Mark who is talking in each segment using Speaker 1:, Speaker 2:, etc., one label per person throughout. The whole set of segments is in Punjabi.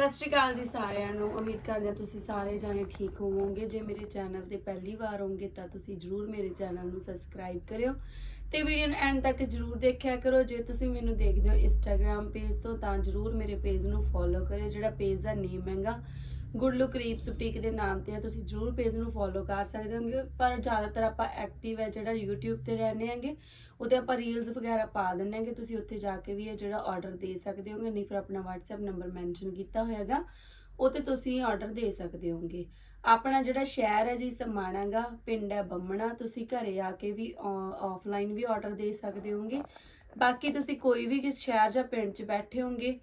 Speaker 1: ਸਤਿ ਸ਼੍ਰੀ ਅਕਾਲ ਜੀ ਸਾਰਿਆਂ ਨੂੰ। ਉਮੀਦ ਕਰਦੇ ਹਾਂ ਤੁਸੀਂ ਸਾਰੇ ਜਾਣੇ ਠੀਕ ਹੋਵੋਗੇ। ਜੇ ਮੇਰੇ ਚੈਨਲ ਤੇ ਪਹਿਲੀ ਵਾਰ ਹੋਵੋਗੇ ਤਾਂ ਤੁਸੀਂ ਜਰੂਰ ਮੇਰੇ ਚੈਨਲ ਨੂੰ ਸਬਸਕ੍ਰਾਈਬ ਕਰਿਓ ਤੇ ਵੀਡੀਓ ਨੂੰ ਐਂਡ ਤੱਕ ਜਰੂਰ ਦੇਖਿਆ ਕਰੋ। ਜੇ ਤੁਸੀਂ ਮੈਨੂੰ ਦੇਖਦੇ ਹੋ ਇੰਸਟਾਗ੍ਰam ਪੇਜ ਤੋਂ ਤਾਂ ਜਰੂਰ ਮੇਰੇ ਪੇਜ ਨੂੰ ਫੋਲੋ ਕਰਿਓ। ਜਿਹੜਾ ਪੇਜ ਦਾ ਨੇਮ ਹੈਗਾ ਗੁੱਡ ਲੁੱਕ ਰੀਪਸ ਬੁਟੀਕ ਦੇ ਨਾਮ ਤੇ ਆ, ਤੁਸੀਂ ਜਰੂਰ ਪੇਜ ਨੂੰ ਫੋਲੋ ਕਰ ਸਕਦੇ ਹੋਗੇ ਪਰ ਜ਼ਿਆਦਾਤਰ ਆਪਾਂ ਐਕਟਿਵ ਹੈ ਜਿਹੜਾ YouTube ਤੇ ਰਹਿੰਦੇ ਆਂਗੇ ਉਹਤੇ ਆਪਾਂ ਰੀਲਸ ਵਗੈਰਾ ਪਾ ਦਿੰਨੇ ਆਂਗੇ ਤੁਸੀਂ ਉੱਥੇ ਜਾ ਕੇ ਵੀ ਇਹ ਜਿਹੜਾ ਆਰਡਰ ਦੇ ਸਕਦੇ ਹੋਗੇ ਨਹੀਂ ਫਿਰ ਆਪਣਾ WhatsApp ਨੰਬਰ ਮੈਂਸ਼ਨ ਕੀਤਾ ਹੋਇਆਗਾ ਉਹ ਤੇ ਤੁਸੀਂ ਆਰਡਰ ਦੇ ਸਕਦੇ ਹੋਗੇ ਆਪਣਾ ਜਿਹੜਾ ਸ਼ਹਿਰ ਹੈ ਜੀ, ਸਮਾਣਾ ਗਾ ਪਿੰਡ ਹੈ ਬੰਮਣਾ, ਤੁਸੀਂ ਘਰੇ ਆ ਕੇ ਵੀ ਆਫਲਾਈਨ ਵੀ ਆਰਡਰ ਦੇ ਸਕਦੇ ਹੋਗੇ ਬਾਕੀ ਤੁਸੀਂ ਕੋਈ ਵੀ ਕਿਸ ਸ਼ਹਿਰ ਜਾਂ ਪਿੰਡ 'ਚ ਬੈਠੇ ਹੋਗੇ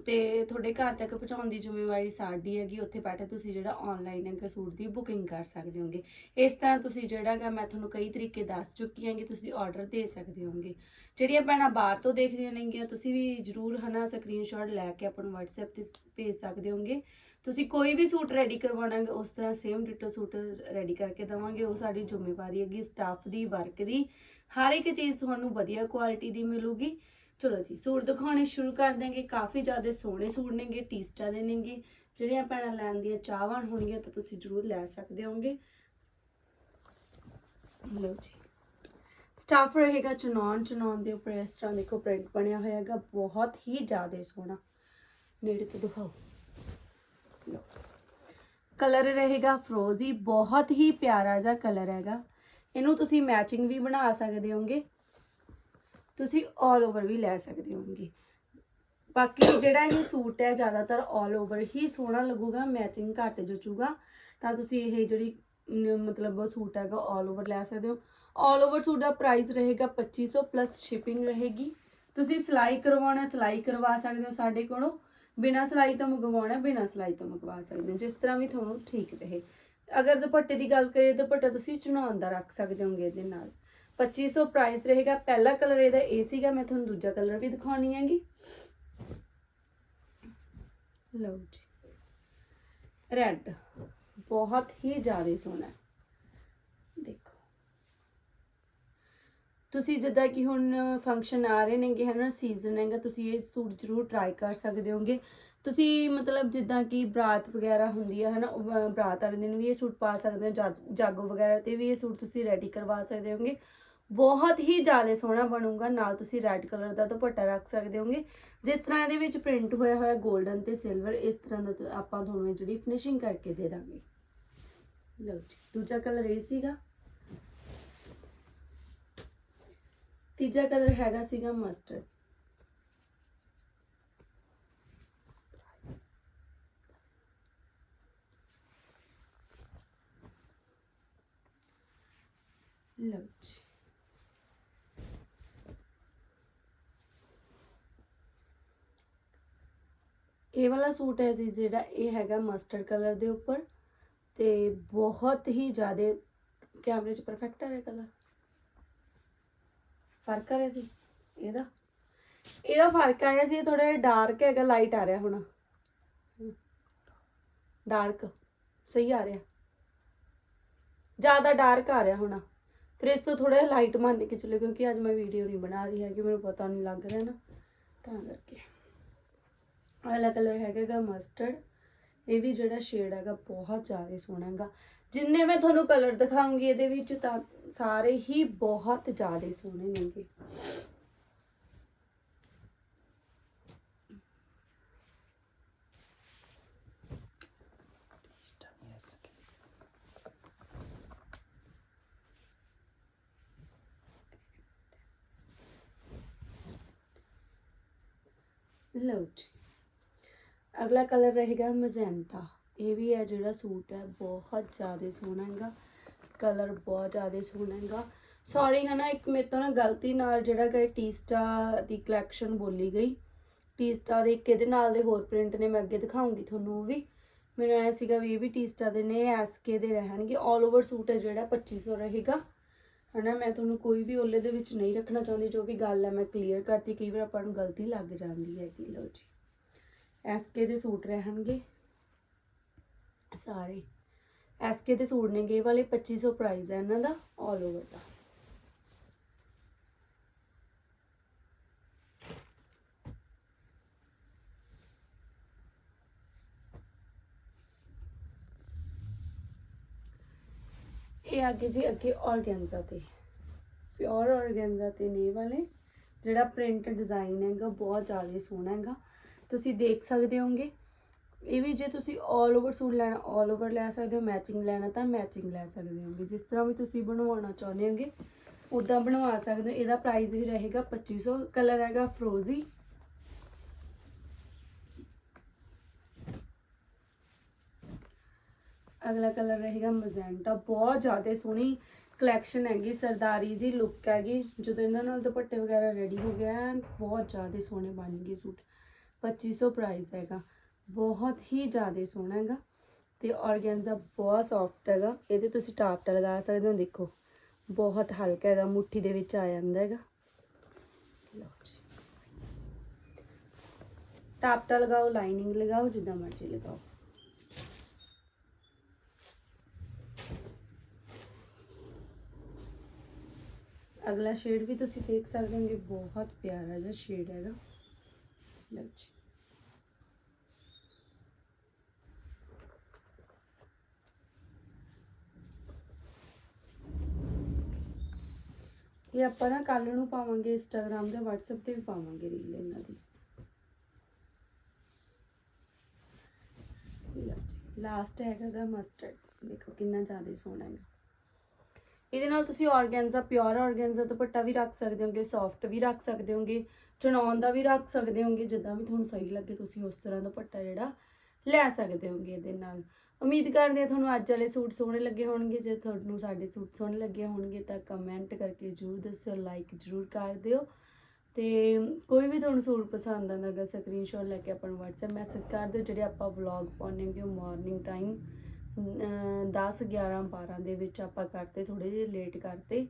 Speaker 1: ਤੇ ਤੁਹਾਡੇ ਘਰ ਤੱਕ ਪਹੁੰਚਾਉਣ ਦੀ ਜ਼ਿੰਮੇਵਾਰੀ ਸਾਡੀ ਹੈਗੀ, ਉੱਥੇ ਬੈਠੇ ਤੁਸੀਂ ਜਿਹੜਾ ਆਨਲਾਈਨ ਹੈਗਾ ਸੂਟ ਦੀ ਬੁਕਿੰਗ ਕਰ ਸਕਦੇ ਹੋਗੇ। ਇਸ ਤਰ੍ਹਾਂ ਤੁਸੀਂ ਜਿਹੜਾ ਹੈਗਾ, ਮੈਂ ਤੁਹਾਨੂੰ ਕਈ ਤਰੀਕੇ ਦੱਸ ਚੁੱਕੀ ਹਾਂ ਕਿ ਤੁਸੀਂ ਆਰਡਰ ਦੇ ਸਕਦੇ ਹੋਗੇ। ਜਿਹੜੀਆਂ ਭੈਣਾਂ ਬਾਹਰ ਤੋਂ ਦੇਖਦੀਆਂ ਨੇਗੀਆਂ, ਤੁਸੀਂ ਵੀ ਜਰੂਰ ਹਨਾ ਸਕਰੀਨਸ਼ਾਟ ਲੈ ਕੇ ਆਪਾਂ ਨੂੰ WhatsApp ਤੇ ਭੇਜ ਸਕਦੇ ਹੋਗੇ। ਤੁਸੀਂ ਕੋਈ ਵੀ ਸੂਟ ਰੈਡੀ ਕਰਵਾਉਣਾ ਹੈ ਉਸ ਤਰ੍ਹਾਂ ਸੇਮ ਡਿਟੋ ਸੂਟ ਰੈਡੀ ਕਰਕੇ ਦਵਾਂਗੇ। ਉਹ ਸਾਡੀ ਜ਼ਿੰਮੇਵਾਰੀ ਹੈਗੀ ਸਟਾਫ ਦੀ ਵਰਕ ਦੀ। ਹਰ ਇੱਕ ਚੀਜ਼ ਤੁਹਾਨੂੰ ਵਧੀਆ ਕੁਆਲਿਟੀ ਦੀ ਮਿਲੂਗੀ। ਚਲੋ ਜੀ, ਸੂਟ ਦਿਖਾਉਣੇ ਸ਼ੁਰੂ ਕਰ ਦਾਂਗੇ ਕਾਫੀ ਜ਼ਿਆਦਾ ਸੋਹਣੇ ਸੂਟ ਨੇਗੇ, ਟੀਸਟਾ ਦੇ ਨੇਗੇ। ਜਿਹੜੀਆਂ ਭੈਣਾਂ ਲੈਣ ਦੀਆਂ ਚਾਹਵਾਨ ਹੋਣਗੀਆਂ ਤਾਂ ਤੁਸੀਂ ਜ਼ਰੂਰ ਲੈ ਸਕਦੇ ਹੋਗੇ ਲਓ ਜੀ। ਸਟਾਫ ਰਹੇਗਾ ਚੁਨੌਨ ਚੁਨੌਨ ਦੇ ਉੱਪਰ। ਇਸ ਤਰ੍ਹਾਂ ਦੇਖੋ, ਪ੍ਰਿੰਟ ਬਣਿਆ ਹੋਇਆ ਹੈਗਾ। ਬਹੁਤ ਹੀ ਜ਼ਿਆਦਾ ਸੋਹਣਾ। ਨੇੜੇ ਤੋਂ ਦਿਖਾਓ। ਕਲਰ ਰਹੇਗਾ ਫਰੋਜ਼ੀ। ਬਹੁਤ ਹੀ ਪਿਆਰਾ ਜਿਹਾ ਕਲਰ ਹੈਗਾ। ਇਹਨੂੰ ਤੁਸੀਂ ਮੈਚਿੰਗ ਵੀ ਬਣਾ ਸਕਦੇ ਹੋਗੇ ਤੁਸੀਂ 올 ਓਵਰ ਵੀ ਲੈ ਸਕਦੇ ਹੋਗੇ ਬਾਕੀ ਜਿਹੜਾ ਇਹ ਸੂਟ ਹੈ ਜ਼ਿਆਦਾਤਰ 올 ਓਵਰ ਹੀ ਸੋਹਣਾ ਲੱਗੂਗਾ ਮੈਚਿੰਗ ਘੱਟ ਜਚੂਗਾ ਤਾਂ ਤੁਸੀਂ ਇਹ ਜਿਹੜੀ ਨ- ਮਤਲਬ ਉਹ ਸੂਟ ਹੈਗਾ 올 ਓਵਰ ਲੈ ਸਕਦੇ ਹੋ 올 ਓਵਰ ਸੂਟ ਦਾ ਪ੍ਰਾਈਸ ਰਹੇਗਾ 2500 ਪਲੱਸ ਸ਼ਿਪਿੰਗ ਰਹੇਗੀ ਤੁਸੀਂ ਸਿਲਾਈ ਕਰਵਾਉਣਾ ਸਿਲਾਈ ਕਰਵਾ ਸਕਦੇ ਹੋ ਸਾਡੇ ਕੋਲੋਂ ਬਿਨਾ ਸਿਲਾਈ ਤੋਂ ਮੰਗਵਾਉਣਾ ਬਿਨਾ ਸਿਲਾਈ ਤੋਂ ਮੰਗਵਾ ਸਕਦੇ ਹੋ ਜਿਸ ਤਰ੍ਹਾਂ ਵੀ ਤੁਹਾਨੂੰ ਠੀਕ ਰਹੇ ਅਗਰ ਦੁਪੱਟੇ ਦੀ ਗੱਲ ਕਰੀਏ ਦੁਪੱਟਾ ਤੁਸੀਂ ਚੁਣਾਉਣ ਦਾ ਰੱਖ ਸਕਦੇ ਹੋਗੇ ਇਹਦੇ ਨਾਲ 2500 ਪ੍ਰਾਈਸ ਰਹੇਗਾ। ਪਹਿਲਾ ਕਲਰ ਇਹਦਾ ਇਹ ਸੀਗਾ, ਮੈਂ ਤੁਹਾਨੂੰ ਦੂਜਾ ਕਲਰ ਵੀ ਦਿਖਾਉਣੀ ਹੈਗੀ। ਲਓ ਜੀ। ਰੈੱਡ ਬਹੁਤ ਹੀ ਜ਼ਿਆਦਾ ਸੋਹਣਾ ਦੇਖੋ। ਤੁਸੀਂ ਜਿੱਦਾਂ ਕਿ ਹੁਣ ਫੰਕਸ਼ਨ ਆ ਰਹੇ ਨੇਗੇ, ਹਨਾ ਸੀਜ਼ਨ ਹੈਗਾ, ਤੁਸੀਂ ਇਹ ਸੂਟ ਜ਼ਰੂਰ ਟਰਾਈ ਕਰ ਸਕਦੇ ਹੋਗੇ। ਤੁਸੀਂ ਮਤਲਬ ਜਿੱਦਾਂ ਕਿ ਬਰਾਤ ਵਗੈਰਾ ਹੁੰਦੀ ਹੈ ਹਨਾ ਉਹ ਬਰਾਤ ਵਾਲੇ ਦਿਨ ਵੀ ਇਹ ਸੂਟ ਪਾ ਸਕਦੇ ਹੋ ਜਾ- ਜਾਗੋ ਵਗੈਰਾ ਤੇ ਵੀ ਇਹ ਸੂਟ ਤੁਸੀਂ ਰੈਡੀ ਕਰਵਾ ਸਕਦੇ ਹੋਗੇ। ਬਹੁਤ ਹੀ ਜ਼ਿਆਦਾ ਸੋਹਣਾ ਬਣੂਗਾ। ਨਾਲ ਤੁਸੀਂ ਰੈੱਡ ਕਲਰ ਦਾ ਦੁਪੱਟਾ ਰੱਖ ਸਕਦੇ ਹੋਗੇ। ਜਿਸ ਤਰ੍ਹਾਂ ਇਹਦੇ ਵਿੱਚ ਪ੍ਰਿੰਟ ਹੋਇਆ ਹੋਇਆ 골ਡਨ ਤੇ ਸਿਲਵਰ ਇਸ ਤਰ੍ਹਾਂ ਦਾ ਆਪਾਂ ਤੁਹਾਨੂੰ ਇਹ ਜਿਹੜੀ ਫਿਨਿਸ਼ਿੰਗ ਕਰਕੇ ਦੇ ਦਾਂਗੇ। ਲਓ ਜੀ, ਦੂਜਾ ਕਲਰ ਇਹ ਸੀਗਾ। ਤੀਜਾ ਕਲਰ ਹੈਗਾ ਸੀਗਾ ਮਸਟਰਡ ਲਓ ਜੀ। ਇਹ ਵਾਲਾ ਸੂਟ ਹੈ ਜੀ ਜਿਹੜਾ ਇਹ ਹੈਗਾ ਮਸਟਰਡ ਕਲਰ ਦੇ ਉੱਪਰ ਤੇ ਬਹੁਤ ਹੀ ਜ਼ਿਆਦਾ ਕੈਮਰੇ 'ਚ ਪਰਫੈਕਟ ਆ ਰਿਹਾ ਕਲਰ ਫ਼ਰਕ ਆ ਰਿਹਾ ਸੀ ਇਹਦਾ? ਇਹਦਾ ਫ਼ਰਕ ਆ ਰਿਹਾ ਸੀ ਥੋੜਾ ਜਿਹਾ ਡਾਰਕ ਹੈਗਾ ਲਾਈਟ ਆ ਰਿਹਾ ਹੁਣ। ਡਾਰਕ ਸਹੀ ਆ ਰਿਹਾ। ਜ਼ਿਆਦਾ ਡਾਰਕ ਆ ਰਿਹਾ ਹੁਣ। ਫਿਰ ਇਸ ਤੋਂ ਥੋੜਾ ਜਿਹਾ ਲਾਈਟ ਮੰਨ ਕੇ ਚੱਲੋ, ਕਿਉਂਕਿ ਅੱਜ ਮੈਂ ਵੀਡੀਓ ਨਹੀਂ ਬਣਾ ਰਹੀ ਹੈਗੀ, ਮੈਨੂੰ ਪਤਾ ਨਹੀਂ ਲੱਗ ਰਿਹਾ ਨਾ। ਤਾਂ ਕਰਕੇ। ਵਾਲਾ ਕਲਰ ਹੈਗਾ ਮਸਟਰਡ ਇਹ ਵੀ ਜਿਹੜਾ ਸ਼ੇਡ ਹੈਗਾ ਬਹੁਤ ਜ਼ਿਆਦਾ ਸੋਹਣਾ ਹੈਗਾ। ਜਿੰਨੇ ਮੈਂ ਤੁਹਾਨੂੰ ਕਲਰ ਦਿਖਾਉਂਗੀ ਇਹਦੇ ਵਿੱਚ ਤਾਂ ਸਾਰੇ ਹੀ ਬਹੁਤ ਜ਼ਿਆਦਾ ਸੋਹਣੇ ਨੇਗੇ। ਲਓ ਜੀ। ਅਗਲਾ ਕਲਰ ਰਹੇਗਾ ਮੈਜੈਂਟਾ। ਇਹ ਵੀ ਹੈ ਜਿਹੜਾ ਸੂਟ ਹੈ, ਬਹੁਤ ਜ਼ਿਆਦਾ ਸੋਹਣਾ ਹੈਗਾ। ਕਲਰ ਬਹੁਤ ਜ਼ਿਆਦਾ ਸੋਹਣਾ ਹੈਗਾ। ਸੌਰੀ ਹਨਾ, ਇੱਕ ਮੇਰੇ ਤੋਂ ਨਾ ਗਲਤੀ ਨਾਲ ਜਿਹੜਾ ਕਿ ਟੀਸਟਾ ਦੀ ਕਲੈਕਸ਼ਨ ਬੋਲੀ ਗਈ। ਟੀਸਟਾ ਦੇ ਇੱਕ ਇਹਦੇ ਨਾਲ ਦੇ ਹੋਰ ਪ੍ਰਿੰਟ ਨੇ, ਮੈਂ ਅੱਗੇ ਦਿਖਾਉਂਗੀ ਤੁਹਾਨੂੰ ਉਹ ਵੀ। ਮੈਨੂੰ ਐ ਸੀਗਾ ਵੀ ਇਹ ਵੀ ਟੀਸਟਾ ਦੇ ਨੇ ਐਸਕੇ ਦੇ ਰਹਿਣਗੇ। 올 ਓਵਰ ਸੂਟ ਹੈ ਜਿਹੜਾ 2500 ਰਹੇਗਾ। ਹਨਾ, ਮੈਂ ਤੁਹਾਨੂੰ ਕੋਈ ਵੀ ਓਲੇ ਦੇ ਵਿੱਚ ਨਹੀਂ ਰੱਖਣਾ ਚਾਹੁੰਦੀ, ਜੋ ਵੀ ਗੱਲ ਹੈ, ਮੈਂ ਕਲੀਅਰ ਕਰਤੀ। ਕਈ ਵਾਰ ਆਪਾਂ ਨੂੰ ਗਲਤੀ ਲੱਗ ਜਾਂਦੀ ਹੈ ਕਿ ਲਓ ਜੀ। ਐਸਕੇ ਦੇ ਸੂਟ ਰਹਿਣਗੇ। ਸਾਰੇ। ਐਸਕੇ ਦੇ ਸੂਟ ਨੇਗੇ ਵਾਲੇ 2500 ਪ੍ਰਾਈਸ ਹੈ ਇਹਨਾਂ ਦਾ ਆਲ ਓਵਰ ਦਾ। ਇਹ ਆਗੇ ਜੀ, ਅੱਗੇ ਔਰਗੈਂਜ਼ਾ ਤੇ। ਪਿਓਰ ਔਰਗੈਂਜ਼ਾ ਤੇ ਨੇ ਵਾਲੇ। ਜਿਹੜਾ ਪ੍ਰਿੰਟ ਡਿਜ਼ਾਈਨ ਹੈਗਾ, ਬਹੁਤ ਜ਼ਿਆਦਾ ਸੋਹਣਾ ਹੈਗਾ। ਤੁਸੀਂ ਦੇਖ ਸਕਦੇ ਹੋਗੇ ਇਹ ਵੀ ਜੇ ਤੁਸੀਂ 올 ਓਵਰ ਸੂਟ ਲੈਣਾ 올 ਓਵਰ ਲੈ ਸਕਦੇ ਹੋ ਮੈਚਿੰਗ ਲੈਣਾ ਤਾਂ ਮੈਚਿੰਗ ਲੈ ਸਕਦੇ ਹੋਗੇ ਜਿਸ ਤਰ੍ਹਾਂ ਵੀ ਤੁਸੀਂ ਬਣਵਾਉਣਾ ਚਾਹੁੰਦੇ ਹੋਗੇ ਉਦਾਂ ਬਣਵਾ ਸਕਦੇ ਹੋ। ਇਹਦਾ ਪ੍ਰਾਈਸ ਵੀ ਰਹੇਗਾ 2500 ਕਲਰ ਹੈਗਾ ਫਰੋਜ਼ੀ ਅਗਲਾ ਕਲਰ ਰਹੇਗਾ ਮਜੈਂਟਾ ਬਹੁਤ ਜ਼ਿਆਦਾ ਸੋਹਣੀ ਕਲੈਕਸ਼ਨ ਹੈਗੀ, ਸਰਦਾਰੀ ਜੀ ਲੁੱਕ ਹੈਗੀ। ਜਦੋਂ ਇਹਨਾਂ ਨਾਲ ਦੁਪੱਟੇ ਵਗੈਰਾ ਰੈਡੀ ਹੋ ਗਿਆ ਬਹੁਤ ਜ਼ਿਆਦਾ ਸੋਹਣੇ ਬਣ ਗਏ ਸੂਟ। 2500 ਪ੍ਰਾਈਸ ਹੈਗਾ ਬਹੁਤ ਹੀ ਜ਼ਿਆਦਾ ਸੋਹਣਾ ਹੈਗਾ ਤੇ ਔਰਗੈਂਜ਼ਾ ਬਹੁਤ ਸੌਫਟ ਹੈਗਾ ਇਹਦੇ ਤੁਸੀਂ ਟਾਪ ਲਗਾ ਸਕਦੇ ਹੋ ਦੇਖੋ ਬਹੁਤ ਹਲਕਾ ਹੈਗਾ ਮੁੱਠੀ ਦੇ ਵਿੱਚ ਆ ਜਾਂਦਾ ਹੈਗਾ ਲਓ ਜੀ ਟਾਪਟਾ ਲਗਾਓ ਲਾਈਨਿੰਗ ਲਗਾਓ ਜਿੱਦਾਂ ਮਰਜ਼ੀ ਲਗਾਓ ਅਗਲਾ ਸ਼ੇਡ ਵੀ ਤੁਸੀਂ ਦੇਖ ਸਕਦੇ ਹੋ ਬਹੁਤ ਪਿਆਰਾ ਜਿਹਾ ਸ਼ੇਡ ਹੈਗਾ ਲਓ ਜੀ ਇਹ ਆਪਾਂ ਨਾ ਕੱਲ ਨੂੰ ਪਾਵਾਂਗੇ ਇੰਸਟਾਗ੍ਰam ਤੇ WhatsApp ਤੇ ਵੀ ਪਾਵਾਂਗੇ ਰੀਲ ਇਹਨਾਂ ਦੀ। ਲਾਸਟ ਹੈਗਾ ਮਸਟਰਡ ਦੇਖੋ ਕਿੰਨਾ ਜ਼ਿਆਦਾ ਸੋਹਣਾ ਹੈ ਇਹਦੇ ਨਾਲ ਤੁਸੀਂ ਔਰਗੈਂਜ਼ਾ ਪਿਓਰ ਔਰਗੈਂਜ਼ਾ ਦੁਪੱਟਾ ਵੀ ਰੱਖ ਸਕਦੇ ਹੋਗੇ ਸੌਫਟ ਵੀ ਰੱਖ ਸਕਦੇ ਹੋਗੇ, ਚਣਾਉਣ ਦਾ ਵੀ ਰੱਖ ਸਕਦੇ ਹੋਗੇ, ਜਿੱਦਾਂ ਵੀ ਤੁਹਾਨੂੰ ਸਹੀ ਲੱਗੇ ਤੁਸੀਂ ਉਸ ਤਰ੍ਹਾਂ ਦਾ ਦੁਪੱਟਾ ਜਿਹੜਾ ਲੈ ਸਕਦੇ ਹੋਗੇ ਇਹਦੇ ਨਾਲ। ਉਮੀਦ ਕਰਦੇ ਹਾਂ ਤੁਹਾਨੂੰ ਅੱਜ ਵਾਲੇ ਸੂਟ ਸੋਹਣੇ ਲੱਗੇ ਹੋਣਗੇ, ਜੇ ਤੁਹਾਨੂੰ ਸਾਡੇ ਸੂਟ ਸੋਹਣੇ ਲੱਗੇ ਹੋਣਗੇ ਤਾਂ ਕਮੈਂਟ ਕਰਕੇ ਜਰੂਰ ਦੱਸਿਓ ਲਾਈਕ ਜਰੂਰ ਕਰ ਦਿਓ। ਤੇ ਕੋਈ ਵੀ ਤੁਹਾਨੂੰ ਸੂਟ ਪਸੰਦ ਆਉਂਦਾ ਗਾ ਸਕਰੀਨਸ਼ਾਟ ਲੈ ਕੇ ਆਪਾਂ ਨੂੰ WhatsApp ਮੈਸੇਜ ਕਰ ਦਿਓ, ਜਿਹੜੇ ਆਪਾਂ ਵਲੌਗ ਪਾਉਣਗੇ ਉਹ ਮਾਰਨਿੰਗ ਟਾਈਮ 10 11 12 ਦੇ ਵਿੱਚ ਆਪਾਂ ਕਰਤੇ ਥੋੜੇ ਜਿਹੇ ਲੇਟ ਕਰਤੇ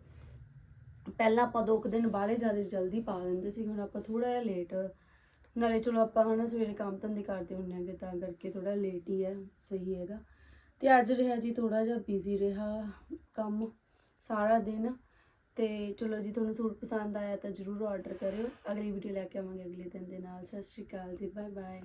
Speaker 1: ਪਹਿਲਾਂ ਆਪਾਂ ਦੋ ਕੁ ਦਿਨ ਬਾਹਲੇ ਜ਼ਿਆਦਾ ਜਲਦੀ ਪਾ ਦਿੰਦੇ ਸੀ, ਹੁਣ ਆਪਾਂ ਥੋੜਾ ਜਿਹਾ ਲੇਟ ਨਾਲੇ ਚਲੋ ਆਪਾਂ ਹਨਾ ਸਵੇਰੇ ਕੰਮ ਧੰਦੇ ਕਰਦੇ ਹੁੰਦੇ ਆਂਗੇ, ਤਾਂ ਕਰਕੇ ਥੋੜਾ ਲੇਟ ਹੀ ਹੈ, ਸਹੀ ਹੈਗਾ। ਤੇ ਅੱਜ ਰਿਹਾ ਜੀ ਥੋੜਾ ਜਿਹਾ ਬਿਜ਼ੀ ਰਿਹਾ ਕੰਮ, ਸਾਰਾ ਦਿਨ। ਤੇ ਚਲੋ ਜੀ ਤੁਹਾਨੂੰ ਸੂਟ ਪਸੰਦ ਆਇਆ ਤਾਂ ਜਰੂਰ ਆਰਡਰ ਕਰਿਓ। ਅਗਲੀ ਵੀਡੀਓ ਲੈ ਕੇ ਆਵਾਂਗੇ ਅਗਲੇ ਦਿਨ ਦੇ ਨਾਲ। ਸਤਿ ਸ਼੍ਰੀ ਅਕਾਲ ਜੀ ਬਾਏ ਬਾਏ